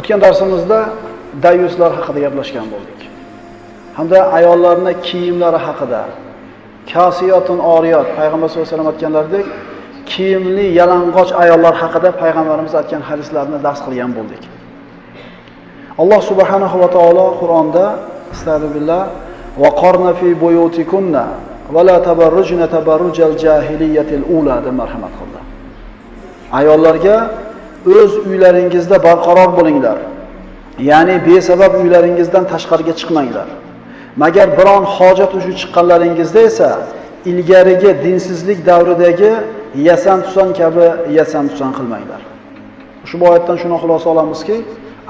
O'tgan darsimizda dayuslar haqida gaplashgan bo'ldik. Hamda ayollarning kiyimlari haqida, kasiyotun oriyat payg'ambar sollallohu alayhi vasallam aytganlaridek, kiyimli yalang'och ayollar haqida payg'ambarimiz aytgan hadislarni dars qilgan bo'ldik. Alloh subhanahu va taolo Qur'onda astagfirullah va qarna fi buyutikunna va la tabarrujna tabarrujal jahiliyatil ula deb marhamat qildi. Ayollarga o'z uylaringizda barqaror bo'linglar. Ya'ni besabab uylaringizdan tashqariga chiqmanglar. Magar biron hojat uchun chiqqanlaringizda esa ilgarigi dinsizlik davridagi yasan tusan kabi yasan tusan qilmanglar. Ushbu oyatdan shuni xulosa olamizki,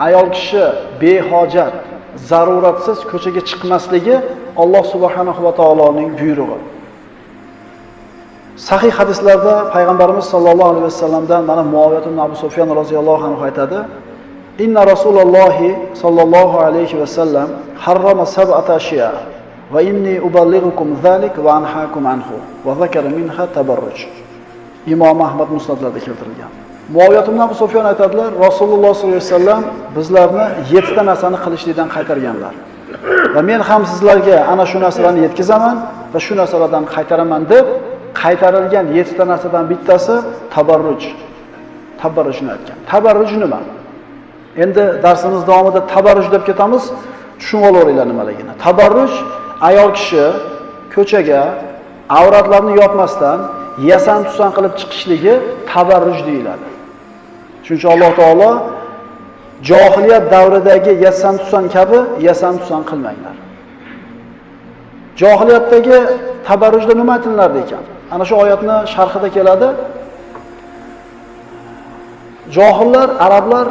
ayol kishi behojat, zaruratsiz ko'chaga chiqmasligi Alloh subhanahu va taoloning buyrug'i. Sahih hadislarda payg'ambarimiz sollallohu alayhi vasallamdan mana Muaviyat ibn Abu Sufyan roziyallohu anhu aytadi: "Inna Rasulullohi sollallohu alayhi vasallam harrama sab'ata ashiya va inni uballighukum zalik va anhaakum anhu va zakara minha tabarruj." Imom Ahmad musnadlarda keltirilgan. Muaviyat ibn Abu Sufyan aytadilar, Rasululloh sollallohu alayhi vasallam bizlarni 7 ta narsani qilishlikdan qaytarganlar. Va men ham sizlarga ana shu narsalarni yetkazaman va shu narsalardan qaytaraman deb qaytarilgan 7 ta narsadan bittasi tabarruj. Tabarrujni aytgan. Tabarruj nima? Endi darsimiz davomida tabarruj deb ketamiz. Tushunib olaveringlar nimaligini. Tabarruj ayol kishi ko'chaga avratlarni yopmasdan yasan tusan qilib chiqishligi tabarruj deyiladi. Shuning uchun Alloh taolo johiliyat davridagi yasan tusan kabi yasan tusan qilmanglar. Johiliyatdagi tabarrujda nima aytilardi ekan? Ana shu oyatni sharhida keladi. Johillar, arablar,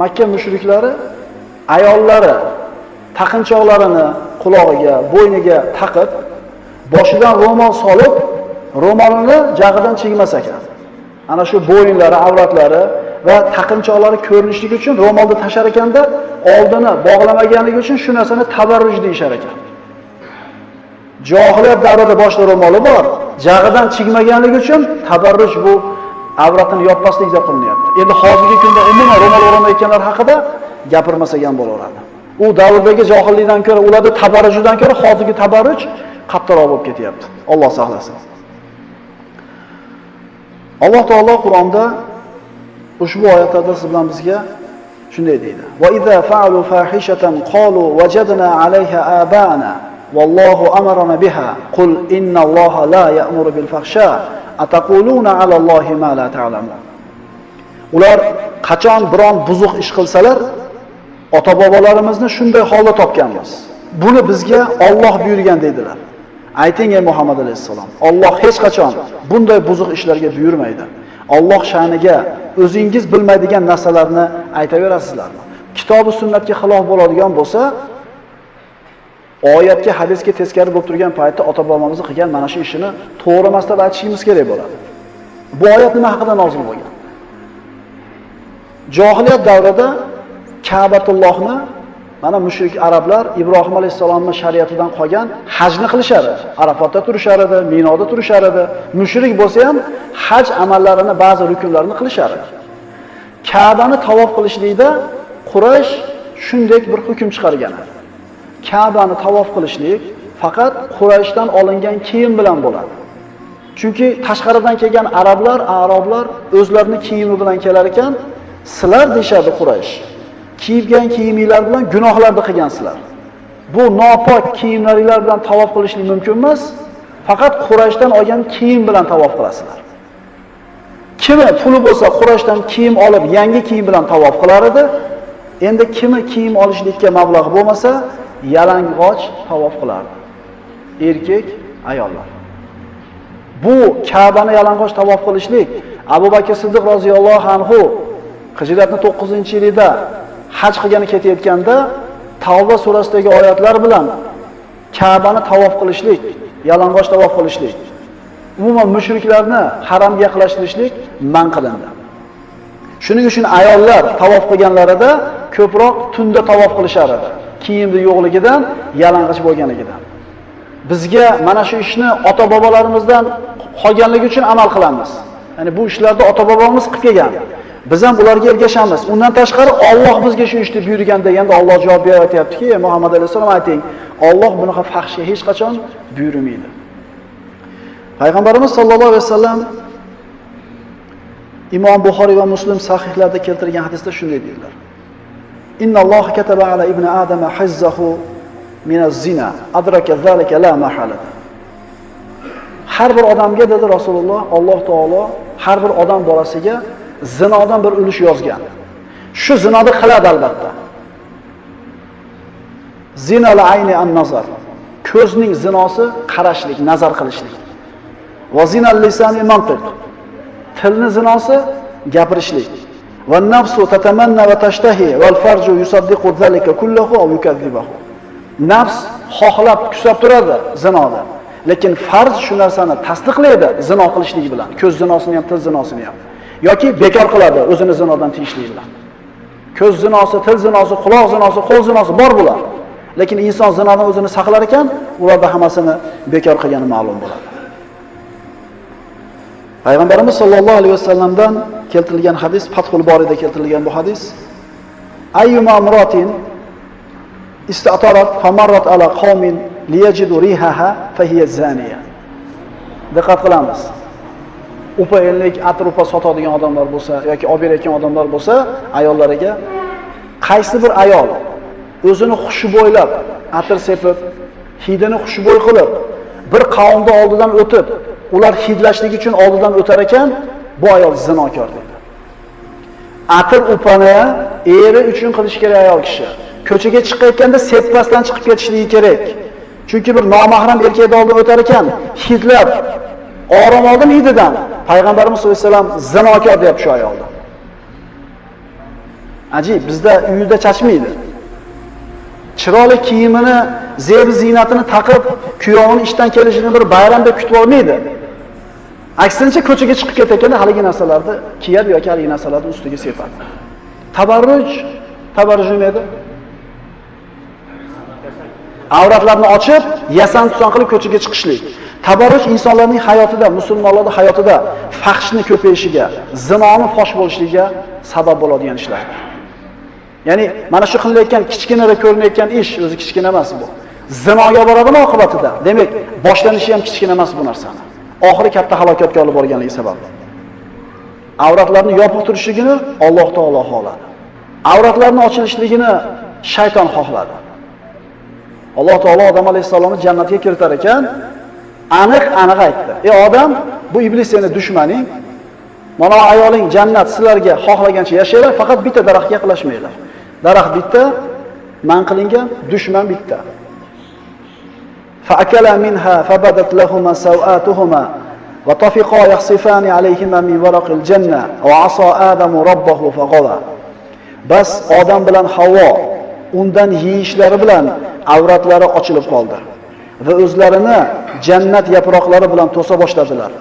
Makka mushriklari ayollari taqinchoqlarini qulog'iga, bo'yniga taqib, boshidan ro'mol solib, ro'molini jag'idan chigmas ekan. Ana shu bo'yinlari, avratlari va taqinchoqlari ko'rinishligi uchun ro'molni tashar ekanda, oldini bog'lamaganligi uchun shu narsani tabarruj deyshar ekan. Johiliyat davrida boshda ro'moli bor, jag'idan chigmaganligi uchun tabarruj bu avratini yopmaslik deb qilinyapti. Endi hozirgi kunda umuman ro'mol o'ramayotganlar haqida gapirmasak ham bo'laveradi. U davrdagi johillikdan ko'ra, ularda tabarrujdan ko'ra hozirgi tabarruj qattiqroq bo'lib ketyapti. Alloh saqlasin. Alloh taolo Qur'onda ushbu oyatlarda siz bilan bizga shunday deydi. Va idza fa'alu fahishatan qalu wajadna 'alayha abana wallohu amarna biha qul innalloha la ya'muru bil fahsha ataquluna 'ala Allohi ma la ta'lamun. Ular qachon biron buzuq ish qilsalar, ota-bobolarimizni shunday holda topganmiz. Buni bizga Alloh buyurgan dedilar. Ayting ey Muhammad alayhisalom, Alloh hech qachon bunday buzuq ishlarga buyurmaydi. Alloh sha'niga o'zingiz bilmaydigan narsalarni aytaverasizlarmi? Kitobi sunnatga xilof bo'ladigan bo'lsa, oyatga, hadisga teskari bo'lib turgan paytda ota-bobomiz qilgan mana shu ishini to'g'ri maslab aytishimiz kerak bo'ladi. Bu oyat nima haqida nozil bo'lgan? Johiliyat davrida Ka'batullohni mana mushrik arablar Ibrohim alayhisolamning shariatidan qolgan hajni qilishar edi. Arafatda turishar edi, Minoda turishar edi. Mushrik bo'lsa ham haj amallarini, ba'zi rukunlarini qilishar edi. Ka'bani tavof qilishlikda Quraysh shunday bir hukm chiqargan. Ka'bani tavof qilishlik faqat Qurayshdan olingan kiyim bilan bo'ladi. Chunki tashqaridan kelgan arablar, arablar o'zlarining kiyimi bilan kelar ekan, sizlar deyshadi Quraysh. Kiygan kiyiminglar bilan gunohlarni qilgansizlar. Bu nopok kiyimlaringlar bilan tavof qilishlik mumkin emas. Faqat Qurayshdan olgan kiyim bilan tavof qilasizlar. Kimi puli bo'lsa Qurayshdan kiyim olib, yangi kiyim bilan tavof qilar edi. Endi kimi kiyim olishlikka mablag' bo'lmasa, yalang'och tavof qilardi. Erkak, ayollar. Bu Ka'bani yalang'och tavof qilishlik Abu Bakr Siddiq roziyallohu anhu Hijratning 9-yilida haj qilgani ketayotganda Tavba surasidagi oyatlar bilan Ka'bani tavof qilishlik, yalang'och tavof qilishlik, umuman mushriklarni haramga yaqinlashtirishlik man qilindi. Shuning uchun ayollar tavof qilganlarida ko'proq tunda tavof qilishar edi. Kiyimni yo'qligidan, yalang'ich bo'lganligidan. Bizga mana shu ishni ota-bobolarimizdan qolganligi uchun amal qilamiz. Ya'ni bu ishlarda ota-bobomiz qilib kelgan. Biz ham ularga ergashamiz. Undan tashqari Alloh bizga shu ishni buyurgan deganda Alloh javob beryaptiki, Muhammad alayhisalom ayting, Alloh bunaqa fahshga hech qachon buyurmaydi. Payg'ambarimiz sollallohu alayhi vasallam Imom Buxoriy va Muslim sahihlarda keltirgan hadisda shunday deydilar. Innalloh kataba ala ibn Adama hazzahu min az-zina adraka zalika la mahala. Har bir odamga dedi Rasululloh, Alloh taolo har bir odam bolasiga zinodan bir ulush yozgan. Shu zinoni qiladi albatta. Zinal ayni an-nazar. Ko'zning zinosi qarashlik, nazar qilishlik. Va zinal lisani mantiq. Tilni zinosi gapirishlik. والنفس تتمنى وتشتهي والفرج يصدق ذلك كله او يكذبه نفس. Nafs xohlab kusab turadi zinoda. Lekin farz shu narsani tasdiqlaydi zino qilishlik bilan, ko'z zinosini ham, til zinosini ham. yoki bekor qiladi o'zini zinodan tiyishlik bilan. Ko'z zinosi, til zinosi, quloq zinosi, qo'l zinosi bor bular. Lekin inson zinodan o'zini saqlar ekan, ularda hammasini bekor qilgani ma'lum bo'ladi. Payg'ambarimiz sollallohu alayhi vasallamdan keltirilgan hadis, Fathul Borida keltirilgan bu hadis, ayyuma imratin istatarat famarrat ala qaumin liyajidu rihaha fahiya zaniya. Diqqat qilamiz. upa ellik atir upa sotadigan odamlar bo'lsa yoki olib berayotgan odamlar bo'lsa ayollariga qaysi bir ayol o'zini xushbo'ylab atir sepib hidini xushbo'y qilib bir qavmni oldidan o'tib ular hidlashlik uchun oldidan o'tar ekan bu ayol zinokor dedi. Atir upani eri uchun qilish kerak ayol kishi. Ko'chaga chiqayotganda sepmasdan chiqib ketishligi kerak. Chunki bir nomahram erkakni oldidan o'tar ekan hidlab orom oldim hididan. Payg'ambarimiz sollallohu alayhi vasallam zinokor deyapti shu ayolni ajib bizda uyida chachmaydi. Chiroyli kiyimini zeb ziynatini taqib kuyovini ishdan kelishini bir bayram deb kutib olmaydi. Aksincha ko'chaga chiqib ketayotganda haligi narsalarni kiyadi yoki haligi narsalarni ustiga sepadi tabarruj tabarruj nima edi avratlarni ochib yasan tuson qilib ko'chaga chiqishlik Tabarruj insonlarning hayotida, musulmonlarning hayotida faxshni ko'payishiga, zinoni fosh bo'lishligiga sabab bo'ladigan ishlar. Ya'ni mana shu qilinayotgan kichkinada ko'rinayotgan ish o'zi kichkina emas bu. Zinoga boradimi oqibatida? Demak, boshlanishi ham kichkina emas bu narsani. Oxiri katta halokatga olib borganligi sababli. Avratlarni yopiq turishligini Alloh taolo xohladi. Avratlarni ochilishligini shayton xohladi. Alloh taolo odam alayhisalomni jannatga kiritar ekan, aniq aniq aytdi. Ey odam, bu iblis seni dushmaning. Mana ayoling jannat sizlarga xohlagancha yashanglar, faqat bitta daraxtga yaqinlashmanglar. Daraxt bitta, man qilingan dushman bitta. فأكلا منها فبدت لهما سوآتهما وطفقا يخصفان عليهما من ورق الجنة وعصى آدم ربه فغوى bas odam bilan Havvo undan yeyishlari bilan avratlari ochilib qoldi va o'zlarini jannat yaproqlari bilan to'sa boshladilar.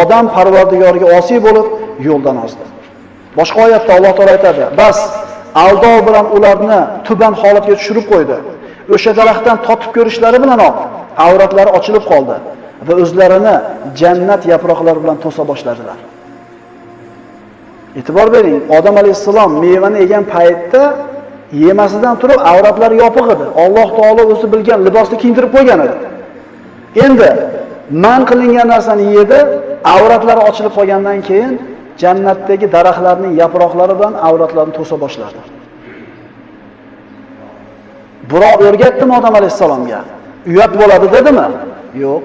Odam Parvardigoriga osiy bo'lib yo'ldan ozdi. Boshqa oyatda Alloh taolo aytadi: "Bas aldov bilan ularni tuban holatga tushirib qo'ydi. O'sha daraxtdan totib ko'rishlari bilanoq avratlari ochilib qoldi va o'zlarini jannat yaproqlari bilan to'sa boshladilar." E'tibor bering, Odam alayhissalom mevani yegan paytda yemasidan turib avratlari yopiq edi. Alloh taolo o'zi bilgan libosni kiyintirib qo'ygan edi. Endi man qilingan narsani yedi, avratlari ochilib qolgandan keyin jannatdagi daraxtlarning yaproqlari bilan avratlarni to'sa boshladi. Biroq o'rgatdimi odam alayhissalomga? Uyat bo'ladi dedimi? Yo'q.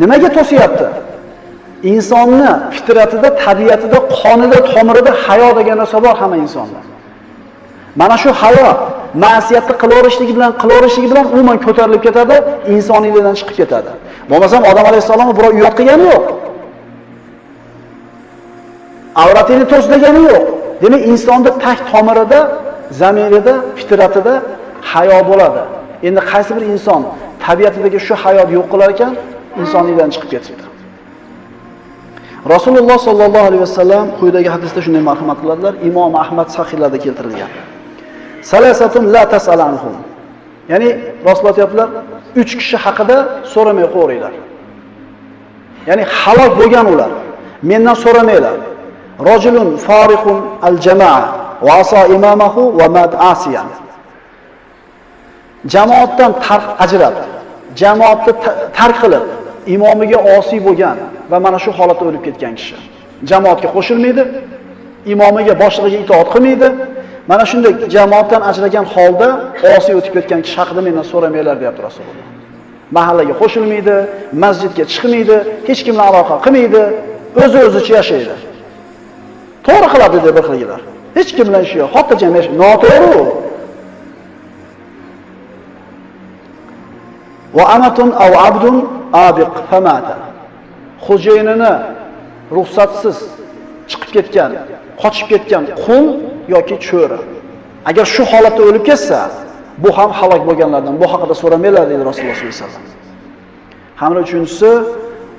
Nimaga to'siyapti? Insonni fitratida, tabiatida, qonida, tomirida hayo degan narsa bor hamma insonda. Mana shu hayo ma'siyatni qilaverishligi bilan qilaverishligi bilan umuman ko'tarilib ketadi, insoniylikdan chiqib ketadi. Bo'lmasam odam alayhissalomni birov uyat qilgani yo'q. Avratini to'sdagani yo'q. Demak, insonda tak tomirida, zamirida, fitratida hayo bo'ladi. Endi qaysi bir inson tabiatidagi shu hayot yo'q qilar ekan, insoniylikdan chiqib ketibdi. Rasululloh sollallohu alayhi vasallam quyidagi hadisda shunday marhamat qiladilar. Imom Ahmad sahihlarda keltirilgan. Salasatun la tasalanhum. Ya'ni Rasululloh aytiblar, 3 kishi haqida so'ramay qo'yinglar. Ya'ni halok bo'lgan ular. Mendan so'ramanglar. rajulun fariqun al-jamaa va asa imamahu va mat asiyan. Jamoatdan tark ajrab, jamoatni tark qilib, imomiga osiy bo'lgan va mana shu holatda o'lib ketgan kishi. Jamoatga qo'shilmaydi, imomiga boshlig'iga itoat qilmaydi. Mana shunday jamoatdan ajragan holda osiy o'tib ketgan kishi haqida mendan so'ramanglar deyapti Rasululloh. Mahallaga qo'shilmaydi, masjidga chiqmaydi, hech kim bilan aloqa qilmaydi, o'zi o'zicha yashaydi. To'g'ri qiladi deb bir xilgilar. Hech kim bilan ishi yo'q, xotirjam yashaydi. Noto'g'ri. Amatun aw abdun abiq famata. Xo'jayinini ruxsatsiz chiqib ketgan, qochib ketgan qul yoki cho'ri. Agar shu holatda o'lib ketsa, bu ham halok bo'lganlardan. Bu haqida so'ramanglar deydi Rasululloh sollallohu alayhi vasallam. Hamda uchinchisi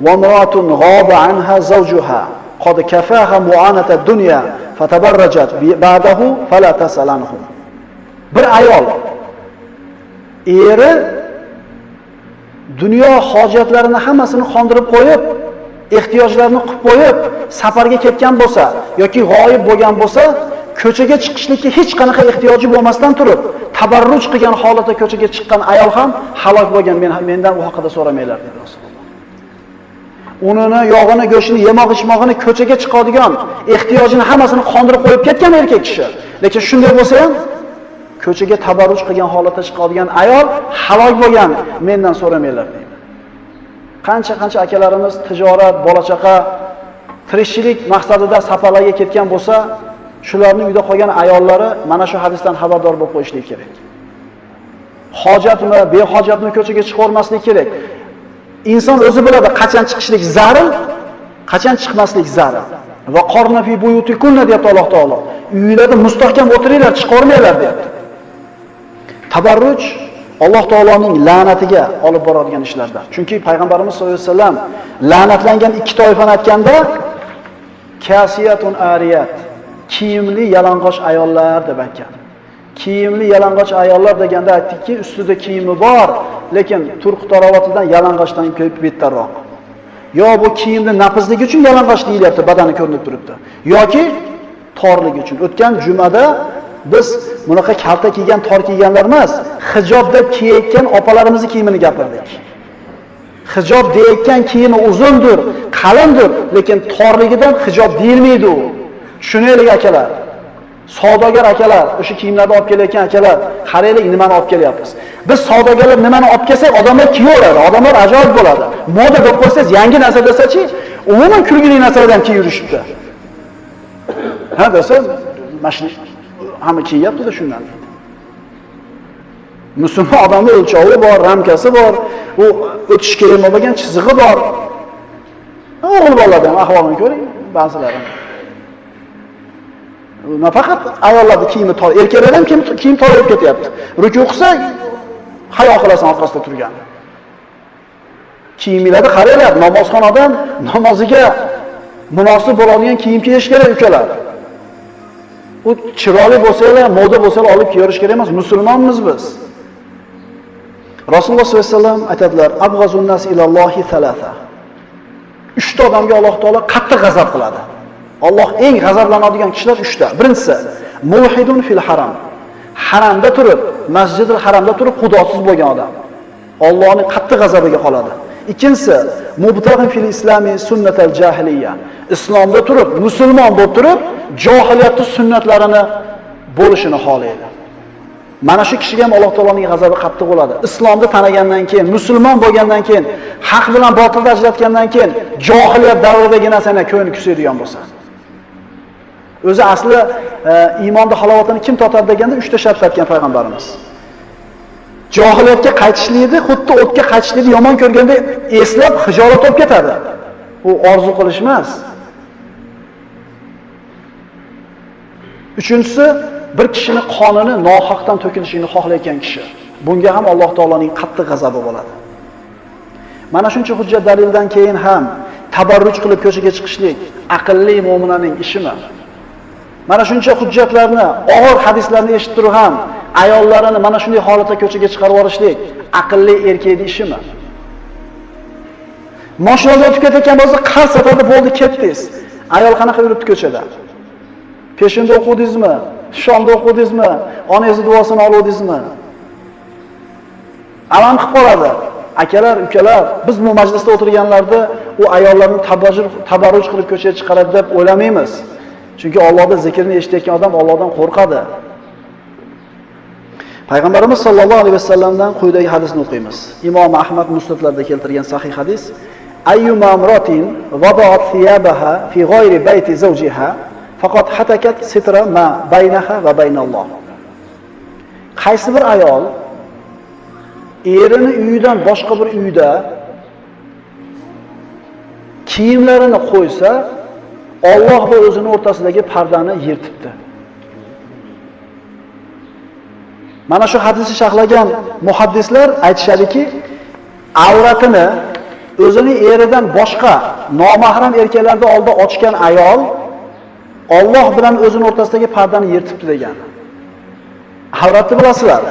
va muratun g'oba anha zawjuha qad kafaha mu'anata dunya fatabarrajat ba'dahu fala tasalanhu. Bir ayol eri dunyo hojatlarini hammasini qondirib qo'yib, ehtiyojlarini qilib qo'yib, safarga ketgan bo'lsa yoki g'oyib bo'lgan bo'lsa, ko'chaga chiqishlikka hech qanaqa ehtiyoji bo'lmasdan turib, tabarruj qilgan holatda ko'chaga chiqqan ayol ham halok bo'lgan. Men mendan u haqida so'ramanglar dedi Rasululloh. Unini, yog'ini, go'shtini, yemoq ichmog'ini ko'chaga chiqadigan, ehtiyojini hammasini qondirib qo'yib ketgan erkak kishi. Lekin shunday bo'lsa ham ko'chaga tabarruj qilgan holatda chiqadigan ayol halok bo'lgan. Mendan so'ramanglar deydi. Qancha-qancha akalarimiz tijorat, bola chaqa, tirikchilik maqsadida safarlarga ketgan bo'lsa, shularning uyda qolgan ayollari mana shu hadisdan xabardor bo'lib qo'yishlik kerak. Hojatmi, behojatmi ko'chaga chiqarmaslik kerak. Inson o'zi biladi qachon chiqishlik zarur, qachon chiqmaslik zarur. Va qorna fi buyutikunna deyapti Alloh taolo. Uylarda mustahkam o'tiringlar, chiqarmanglar deyapti. Tabarruj Alloh taoloning la'natiga olib boradigan ishlardan. Chunki payg'ambarimiz sollallohu alayhi vasallam la'natlangan ikki toifani aytganda kasiyatun ariyat kiyimli yalang'och ayollar deb aytgan. Kiyimli yalang'och ayollar deganda aytdikki, ustida kiyimi bor, lekin turq tarovatidan yalang'ochdan ko'p bettarroq. Yo bu kiyimni nafizligi uchun yalang'och deyilyapti, badani ko'rinib turibdi. Yoki torligi uchun. O'tgan jumada biz bunaqa kalta kiygan, tor kiyganlar emas, hijob deb kiyayotgan opalarimizni kiyimini gapirdik. Hijob deyotgan kiyimi uzundir, qalindir, lekin torligidan hijob deyilmaydi u. Tushunaylik akalar. Savdogar akalar, o'sha kiyimlarni olib kelayotgan akalar, qaraylik nimani olib kelyapmiz. Biz savdogarlar nimani olib kelsak, odamlar kiyaveradi, odamlar ajoyib bo'ladi. Moda deb qo'ysangiz, yangi narsa desachi, umuman kulgili narsalardan kiyib yurishibdi. Ha desa, mashina hamma kiyyapti-da shundan. Musulmon odamning o'lchovi bor, ramkasi bor, u o'tish kerak bo'lmagan chizig'i bor. O'g'il bolalardan ahvolini ko'ring, ba'zilari. Nafaqat ayollarda kiyimi tor, erkaklar ham kiyim kiyim torayib ketyapti. Ruku qilsa, hayo qilasan orqasida turgan. Kiyimlarni qaranglar, namozxonadan namoziga munosib bo'ladigan kiyim kiyish kerak ukalar. U chiroyli bo'lsa-la, moda bo'lsa olib kiyarish kerak emas, musulmonmiz biz. Rasululloh sollallohu alayhi vasallam aytadilar: "Abghazun nas ilallohi thalatha." Uchta odamga Alloh taolo qattiq g'azab qiladi. Alloh eng g'azablanadigan kishilar uchta. Birinchisi, mulhidun fil haram. Haramda turib, Masjidil Haramda turib xudosiz bo'lgan odam. Allohning qattiq g'azabiga qoladi. Ikkinchisi, mubtag'in fil islami sunnatal jahiliya. Islomda turib, musulmon bo'lib turib, johiliyatning sunnatlarini bo'lishini xohlaydi. Mana shu kishiga ham Alloh taoloning g'azabi qattiq bo'ladi. Islomni tanagandan keyin, musulmon bo'lgandan keyin, haq bilan botilni ajratgandan keyin, johiliyat davridagi narsani ko'ngli kusaydigan bo'lsa. O'zi asli e, iymonda halovatini kim totadi deganda 3 ta shart aytgan payg'ambarimiz. Johiliyatga qaytishlikni, xuddi o'tga qaytishlikni yomon ko'rganda eslab hijolat olib ketadi. U orzu qilish emas. Uchinchisi, bir kishining qonini nohaqdan to'kilishini xohlayotgan kishi. Bunga ham Alloh taoloning qattiq g'azabi bo'ladi. Mana shuncha hujjat dalildan keyin ham tabarruj qilib ko'chaga chiqishlik aqlli mu'minaning ishimi? Mana shuncha hujjatlarni, og'ir hadislarni eshitib turib ham ayollarini mana shunday holatda ko'chaga chiqarib yuborishlik aqlli erkakning ishimi? Mashinada o'tib ketayotgan bo'lsa, qars etadi, bo'ldi, ketdingiz. Ayol qanaqa yuribdi ko'chada? Peshinda o'qidingizmi? Shomda o'qidingizmi? Onangiz duosini oluvdingizmi? Alam qilib qoladi. Akalar, ukalar, biz bu majlisda o'tirganlarda u ayollarni tabarruj qilib ko'chaga chiqaradi deb o'ylamaymiz. Chunki Allohning zikrni eshitayotgan odam Allohdan qo'rqadi. Payg'ambarimiz sollallohu alayhi vasallamdan quyidagi hadisni o'qiymiz. Imom Ahmad Musnadlarda keltirgan sahih hadis: "Ayyuma imratin wada'at thiyabaha fi ghayri bayti zawjiha faqat hatakat sitra ma baynaha va baynalloh." Qaysi bir ayol erini uyidan boshqa bir uyda kiyimlarini qo'ysa, Alloh va o'zini o'rtasidagi pardani yirtibdi. Mana shu hadisni sharhlagan muhaddislar aytishadiki, avratini o'zini eridan boshqa nomahram erkaklarda oldida ochgan ayol Alloh bilan o'zini o'rtasidagi pardani yirtibdi degan. Avratni bilasizlar.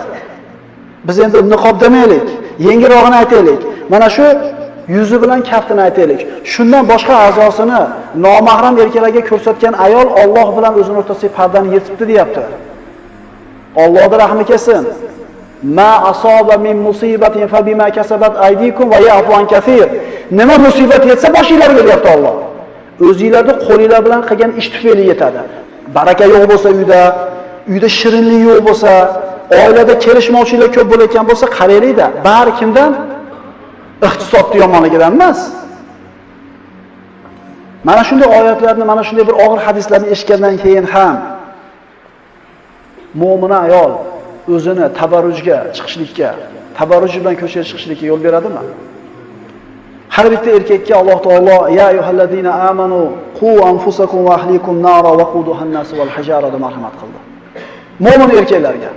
Biz endi niqob demaylik, yengilrog'ini aytaylik. Mana shu yuzi bilan kaftini aytaylik. Shundan boshqa a'zosini nomahram erkaklarga ko'rsatgan ayol Alloh bilan o'zini o'rtasidagi pardani yirtibdi deyapti. Allohga rahmi kelsin. Ma asoba min musibatin fa bima kasabat aydikum va ya'fu an kaseer. Nima musibat yetsa boshingizlarga deyapti Alloh. O'zingizlarni qo'linglar bilan qilgan ish tufayli yetadi. Baraka yo'q bo'lsa uyda, uyda shirinlik yo'q bo'lsa, oilada kelishmovchilik ko'p bo'layotgan bo'lsa, qaraylik-da, bari kimdan? Iqtisodni yomonligidan emas. Mana shunday oyatlarni, mana shunday bir og'ir hadislarni eshitgandan keyin ham mu'mina ayol o'zini tabarrujga chiqishlikka, tabarruj bilan ko'chaga chiqishlikka yo'l beradimi? Har bitta erkakka Alloh taolo ya ayyuhallazina amanu qu anfusakum va ahlikum nara va quduha an-nas wal hijara deb marhamat qildi. Mo'min erkaklarga.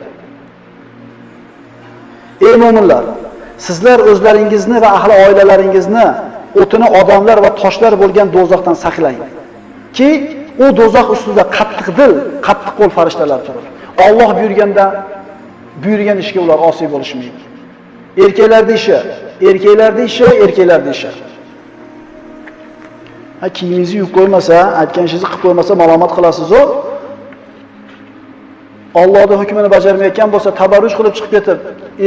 Ey mo'minlar, sizlar o'zlaringizni va ahli oilalaringizni o'tini odamlar va toshlar bo'lgan do'zaxdan saqlang. Ki u do'zax ustida qattiq dil, qattiq qo'l farishtalar turur. Alloh buyurganda buyurgan ishga ular osiy bo'lishmaydi. Erkaklarning ishi, erkaklarning ishi, erkaklarning ishi. Ha kiyimingizni yuvib qo'ymasa, aytgan ishingizni qilib qo'ymasa malomat qilasiz-ku. Allohning hukmini bajarmayotgan bo'lsa, tabarruj qilib chiqib ketib,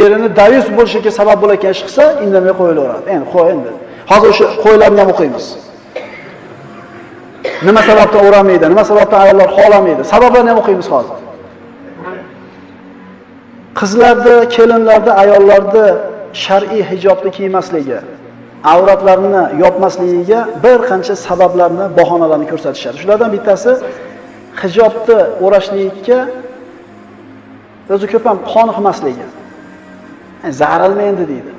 erini dayus bo'lishiga sabab bo'layotgan ish qilsa, indamay qo'yilaveradi. Endi qo'y endi. Hozir o'sha qo'ylarni ham o'qiymiz. Nima sababdan o'ramaydi, nima sababdan ayollar xohlamaydi? Sabablarni ham o'qiymiz hozir. Qizlarda, kelinlarda, ayollarda shar'iy hijobni kiymasligi, avratlarini yopmasligiga bir qancha sabablarni, bahonalarni ko'rsatishadi. Shulardan bittasi hijobni o'rashlikka o'zi ko'p ham qoniqmasligi. Yani deydi.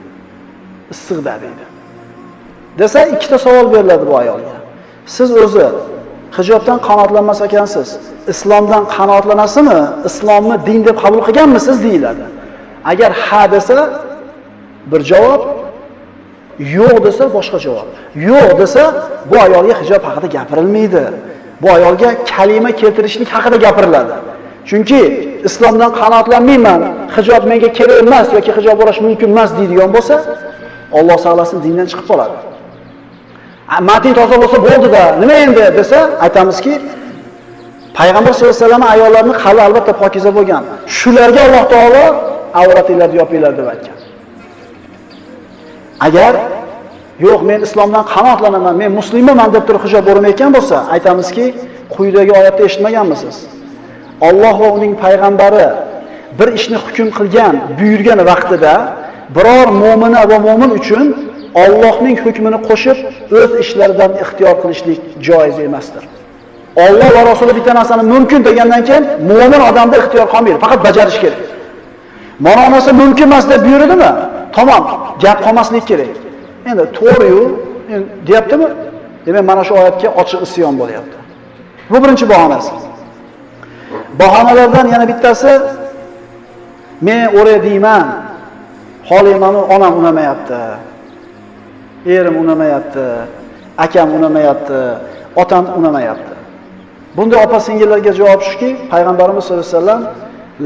Issiqda deydi. Desa ikkita savol beriladi bu ayolga. Siz o'zi hijobdan qanoatlanmas ekansiz. Islomdan qanoatlanasizmi? Islomni din deb qabul qilganmisiz deyiladi. Agar ha desa bir javob, yo'q desa boshqa javob. Yo'q desa bu ayolga hijob haqida gapirilmaydi. Bu ayolga kalima keltirishlik haqida gapiriladi. Chunki islomdan qanoatlanmayman, hijob menga kerak emas yoki hijob o'rash mumkin emas deydigan bo'lsa, Alloh saqlasin dindan chiqib qoladi. Matn toza bo'lsa bo'ldi-da, nima endi desa, aytamizki, Payg'ambar sollallohu alayhi vasallam ayollarni qalbi albatta pokiza bo'lgan. Shularga Alloh taolo avratinglarni yopinglar deb aytgan. Agar yo'q, men islomdan qanoatlanaman, men musulmonman deb turib hijob o'ramayotgan bo'lsa, aytamizki, quyidagi oyatda eshitmaganmisiz? Alloh va uning payg'ambari bir ishni hukm qilgan, buyurgan vaqtida biror mu'mina va mu'min uchun Allohning hukmini qo'shib o'z ishlaridan ixtiyor qilishlik joiz emasdir. Alloh va Rasuli bitta narsani mumkin degandan keyin mu'min odamda ixtiyor qolmaydi, faqat bajarish kerak. Mana narsa mumkin emas deb buyurdimi? Tamom, gap qolmaslik kerak. Endi to'g'ri-yu, deyaptimi? Demak, mana shu oyatga ochiq isyon bo'lyapti. Bu birinchi bahonasi. Bahonalardan yana bittasi men o'ray deyman. Holiymanu onam unamayapti. Erim unamayapti. Akam unamayapti. Otam unamayapti. Bunday opa singillarga javob shuki, payg'ambarimiz sollallohu alayhi vasallam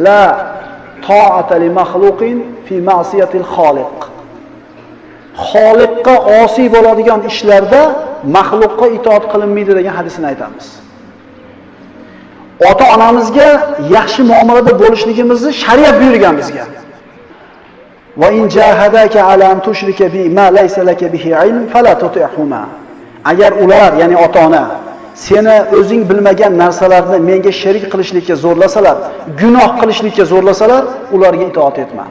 la ta'ata li mahluqin fi ma'siyatil xoliq. Xoliqqa osiy bo'ladigan ishlarda maxluqqa itoat qilinmaydi degan hadisni aytamiz. Ota-onamizga yaxshi muomalada bo'lishligimizni shariat buyurgan bizga. Va in jahadaka ala an tushrika bi ma laysa laka bihi ilm fala tuti'huma. Agar ular, ya'ni ota-ona seni o'zing bilmagan narsalarni menga sherik qilishlikka zo'rlasalar, gunoh qilishlikka zo'rlasalar, ularga itoat etma.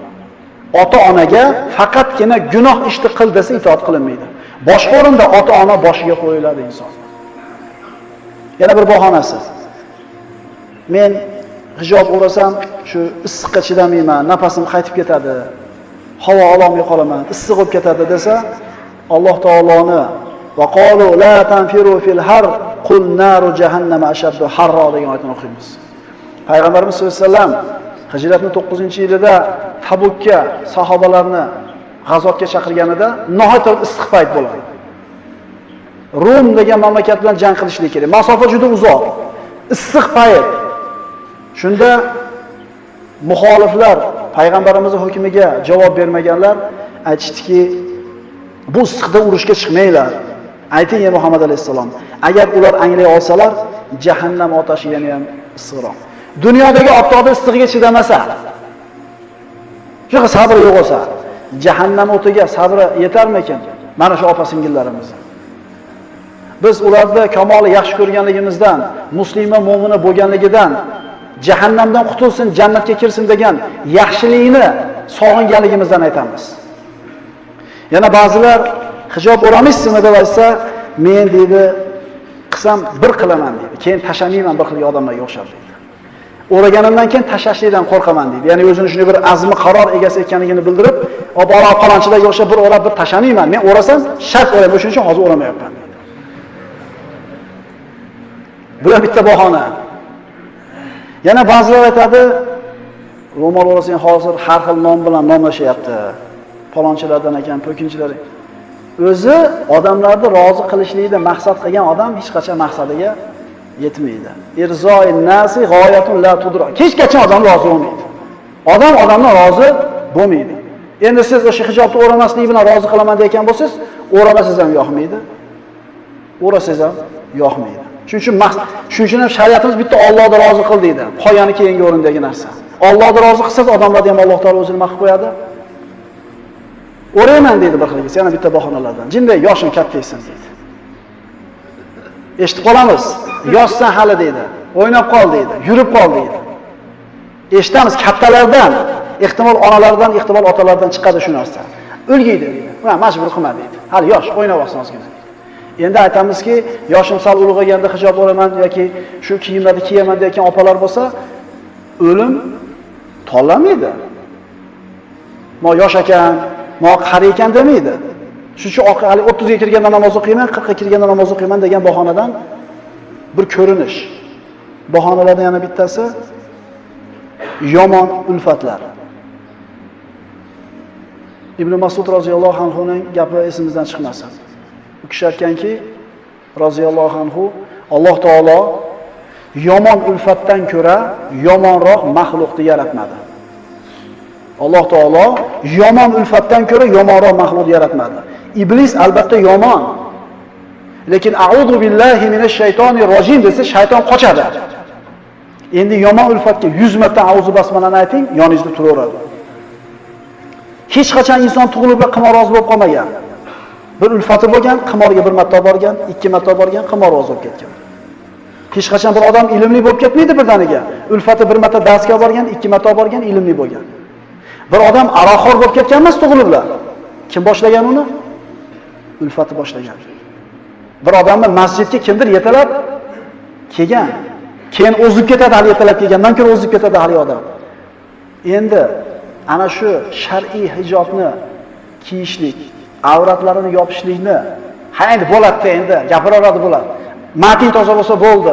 Ota-onaga faqatgina gunoh ishni qil desa itoat qilinmaydi. Boshqa o'rinda ota-ona boshiga qo'yiladi inson. Yana bir bahonasi. Men hijob o'rasam, shu issiqqa chidamayman, nafasim qaytib ketadi. Havo ololmay qolaman, issiq bo'lib ketadi desa, Alloh taoloni va la tanfiru fil har qul naru jahannama ashaddu harro degan oyatni o'qiymiz. Payg'ambarimiz sollallohu alayhi vasallam Hijratning 9-yilida Tabukka sahobalarni g'azotga chaqirganida nihoyatda issiq payt bo'ladi. Rum degan mamlakat bilan jang qilishlik kerak. Masofa juda uzoq. Issiq payt. Shunda muxoliflar payg'ambarimizning hukmiga javob bermaganlar aytishdiki, bu issiqda urushga chiqmanglar. Ayting ey Muhammad alayhisalom, agar ular anglay olsalar, jahannam otashi yana ham issiqroq. Dunyodagi ottoqda issig'iga chidamasa, shunaqa sabr yo'q bo'lsa, jahannam o'tiga sabri yetarmikin? Mana shu opa-singillarimiz. Biz ularni kamoli yaxshi ko'rganligimizdan, musulmon mo'mini bo'lganligidan jahannamdan qutulsin, jannatga kirsin degan yaxshilikni sog'inganligimizdan aytamiz. Yana ba'zilar hijob o'ramaysizmi deb aytsa, men deydi, qilsam bir qilaman deydi. Keyin tashamayman bir xil odamlarga o'xshab deydi. O'raganimdan keyin tashashlikdan qo'rqaman deydi. Ya'ni o'zini shunday bir azmi qaror egasi ekanligini bildirib, "Obora palonchilarga o'xshab bir o'rab bir tashlamayman. Men o'rasam shart o'raman, o'shuning uchun hozir o'ramayapman." deydi. Bu ham bitta bahona. Yana ba'zilar aytadi, ro'mol o'rasang hozir har xil nom bilan nomlashyapti. Palonchilardan ekan, po'kinchilar. O'zi odamlarni rozi qilishlikni maqsad qilgan odam hech qachon maqsadiga yetmaydi. Irzoi nasi g'oyatun la tudra. Hech qachon odam rozi bo'lmaydi. Odam odamdan rozi bo'lmaydi. Endi siz o'sha hijobni o'ramaslik bilan rozi qilaman degan bo'lsangiz, o'ramasangiz ham yoqmaydi. O'rasangiz ham yoqmaydi. Shuning uchun shuning uchun ham shariatimiz bitta Allohni rozi qil deydi. Qo'yani keyingi o'rindagi narsa. Allohni rozi qilsangiz, odamlarni ham Alloh taolo o'zini maqib qo'yadi. O'rayman deydi bir xilgisi, yana bitta bahonalardan. Jinday yoshim kattaysan deydi. Eshitib qolamiz. Yoshsan hali deydi. O'ynab qol deydi. Yurib qol deydi. Eshitamiz kattalardan, ehtimol onalardan, ehtimol otalardan chiqadi shu narsa. O'lgiydi deydi. Mana majbur qilma deydi. Hali yosh, o'ynab olsin ozgina. Endi aytamizki, yoshim sal ulg'ayganda hijob olaman yoki shu kiyimlarni kiyaman degan opalar bo'lsa, o'lim tanlamaydi. Mo yosh ekan, mo qari ekan demaydi. Shuning uchun hali 30 ga kirganda namoz o'qiyman, 40 ga kirganda namoz o'qiyman degan bahonadan bir ko'rinish. Bahonalardan yana bittasi yomon ulfatlar. Ibn Mas'ud roziyallohu anhu ning gapi esimizdan chiqmasin. U kishi aytganki, roziyallohu anhu, Alloh taolo yomon ulfatdan ko'ra yomonroq maxluqni yaratmadi. Alloh taolo yomon ulfatdan ko'ra yomonroq maxluq yaratmadi. Iblis albatta yomon. Lekin a'udhu billahi minash shaytonir rojim desa shayton qochadi. Endi yomon ulfatga 100 marta auzu basmalani ayting, yoningizda turaveradi. Hech qachon inson tug'ilib qimoroz bo'lib qolmagan. Bir ulfati bo'lgan, qimorga bir marta borgan, ikki marta borgan, qimor o'zib ketgan. Hech qachon bir odam ilmli bo'lib ketmaydi birdaniga. Ulfati bir marta darsga borgan, ikki marta borgan, ilmli bo'lgan. Bir odam aroqxo'r bo'lib ketgan emas tug'iliblar. Kim boshlagan uni? Ulfati boshlagan. Bir odamni masjidga kimdir yetalab kelgan. Keyin o'zib ketadi hali yetalab kelgandan keyin o'zib ketadi hali odam. Endi ana shu shar'iy hijobni kiyishlik, avratlarini yopishlikni ha endi bo'ladida endi gapiraveradi bular. Mating toza bo'lsa bo'ldi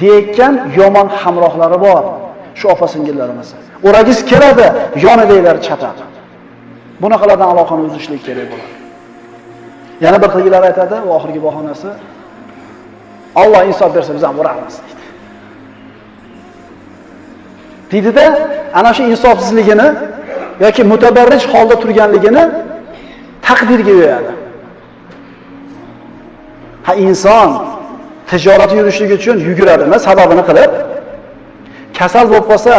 deyotgan yomon hamrohlari bor. Shu opa-singillarimiz. O'ragiz keladi, yonidagilari chatadi. Bunaqalardan aloqani uzishlik kerak bo'ladi. Yana bir qilgilar aytadi, va oxirgi bahonasi Alloh insof bersa biz ham uramiz deydi. Deydida, ana shu insofsizligini yoki mutabarrij holda turganligini taqdirga yo'yadi. Ha inson tijorat yurishligi uchun yuguradimi sababini qilib? Kasal bo'lib qolsa,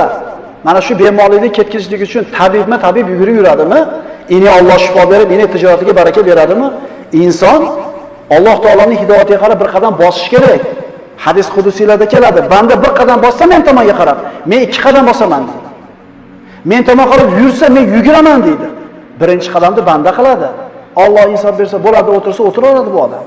mana shu bemorlikni ketkizishlik uchun tabibmi tabib yugurib yuradimi? Ini Alloh shifo berib, ini tijoratiga baraka beradimi? Inson Alloh taoloning hidoyatiga qarab bir qadam bosish kerak. Hadis qudusiylarda keladi. Banda bir qadam bossa men tomonga qarab, men ikki qadam bosaman deydi. Men tomon qarab yursa men yuguraman deydi. Birinchi qadamni banda qiladi. Alloh insof bersa bo'ladi, o'tirsa o'tiraveradi bu odam.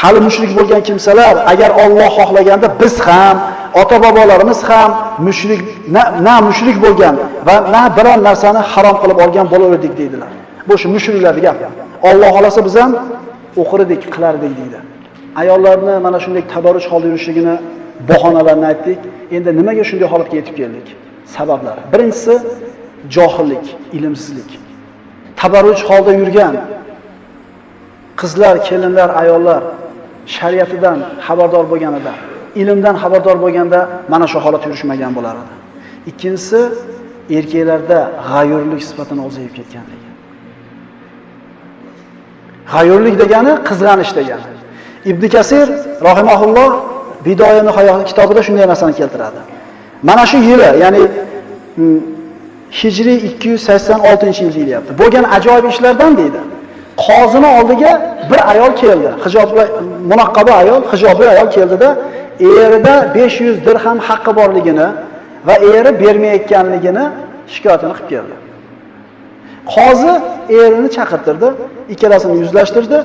Hali mushrik bo'lgan kimsalar agar Alloh xohlaganda biz ham, ota-bobolarimiz ham mushrik na, na mushrik bo'lgan va na biror narsani harom qilib olgan bo'lardik deydilar. Bu shu mushriklarning gapi. Alloh xolasa biz ham o'qirdik, qilardik deydi. Ayollarni mana shunday tabarruj holda yurishligini bahonalarini aytdik. Endi nimaga shunday holatga yetib keldik? Sabablari. Birinchisi johillik, ilmsizlik. Tabarruj holda yurgan qizlar, kelinlar, ayollar shariatidan xabardor bo'lganida, ilmdan xabardor bo'lganda mana shu holat yurishmagan bo'lar edi. Ikkinchisi erkaklarda g'ayurlik sifatini o'zayib ketganligi. G'ayurlik degani qizg'anish degani. Ibn Kasir rahimahulloh Bidoya nihoya kitobida shunday narsani keltiradi. Mana shu yili, ya'ni Hijriy 286-yil deyapti. Bo'lgan ajoyib ishlardan deydi. Qozini oldiga bir ayol keldi. Hijobli munaqqaba ayol, hijobli ayol keldida erida 500 dirham haqqi borligini va eri bermayotganligini shikoyatini qilib keldi. Qozi erini chaqirtirdi, ikkalasini yuzlashtirdi.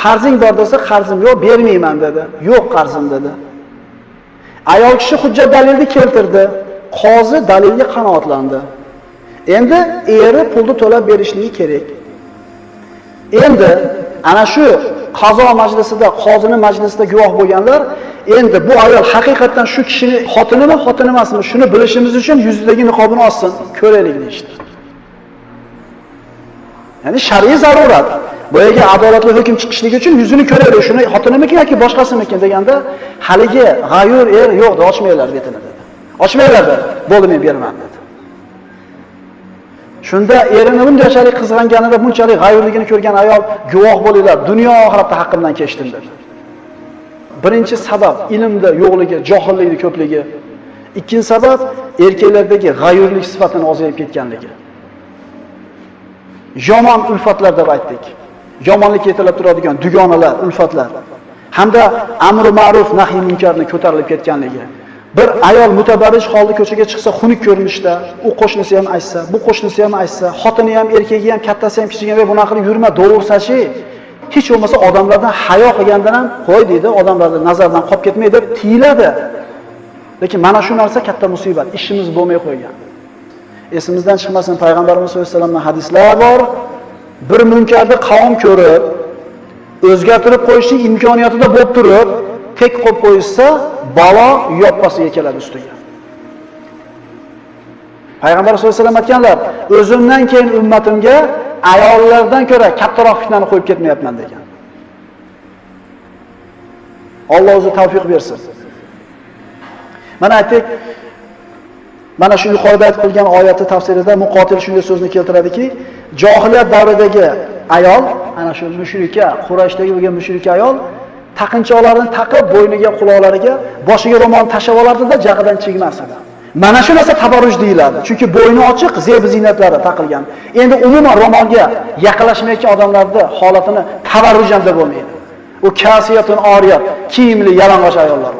Qarzing bor desa, qarzim yo'q, bermayman dedi. Yo'q qarzim dedi. Ayol kishi hujjat dalilni keltirdi. Qozi dalilga qanoatlandi. Endi eri pulni to'lab berishligi kerak. Endi ana shu qazo majlisida, qozini majlisida guvoh bo'lganlar, endi bu ayol haqiqatdan shu kishini xotinimi, xotin emasmi, shuni bilishimiz uchun yuzidagi niqobini olsin, ko'raylik deyishdi. Ya'ni shar'iy zarurat. Bu yerga adolatli hukm chiqishligi uchun yuzini ko'raylik, shuni xotinimikin yoki boshqasimikin deganda, haligi g'ayur er yo'q, ochmanglar betini dedi. Ochmanglar dedi. Bo'ldi men beraman dedi. Shunda erini bunchalik qizg'anganida, bunchalik g'ayurligini ko'rgan ayol guvoh bo'linglar, dunyo oxiratda haqqimdan kechdim dedi. Birinchi sabab ilmda yo'qligi, johillikni ko'pligi. Ikkinchi sabab erkaklardagi g'ayurlik sifatini ozayib ketganligi. Yomon ulfatlar deb aytdik. Yomonlik yetilib turadigan dugonalar, ulfatlar hamda amri ma'ruf, nahiy munkarni ko'tarilib ketganligi. Bir ayol mutabarrij holda ko'chaga chiqsa, xunuk ko'rinishda, u qo'shnisi ham aytsa, bu qo'shnisi ham aytsa, xotini ham, erkagi ham, kattasi ham, kichigi ham bunaqa qilib yurma, dovursachi. Hech bo'lmasa odamlardan hayo qilgandan ham qo'y deydi, odamlarning nazardan qolib ketmay deb tiyiladi. Lekin mana shu narsa katta musibat, ishimiz bo'lmay qo'ygan. Esimizdan chiqmasin, payg'ambarimiz sollallohu alayhi vasallamning hadislar bor. Bir munkarni qavm ko'rib, o'zgartirib qo'yishning imkoniyatida bo'lib turib, tek qo'yib qo'yishsa, balo yoppasiga keladi ustiga. Payg'ambar sollallohu alayhi vasallam aytganlar, o'zimdan keyin ummatimga ayollardan ko'ra kattaroq fitnani qo'yib ketmayapman degan. Alloh o'zi tavfiq bersin. Mana aytdik, mana shu yuqorida aytib qo'ygan oyatni tafsirida muqotil shunday so'zni keltiradiki, johiliyat davridagi ayol, ana shu mushrika, Qurayshdagi bo'lgan mushrika ayol taqinchoqlarini taqib, bo'yniga, quloqlariga, boshiga ro'mol tashab olardida jag'idan chigmas edi. Mana shu narsa tabarruj deyiladi. Chunki bo'yni ochiq, zeb ziynatlari taqilgan. Endi umuman ro'molga yaqinlashmayotgan odamlarni holatini tabarrujanda bo'lmaydi. U kasiyatun oriyat, kiyimli yalang'och ayollar.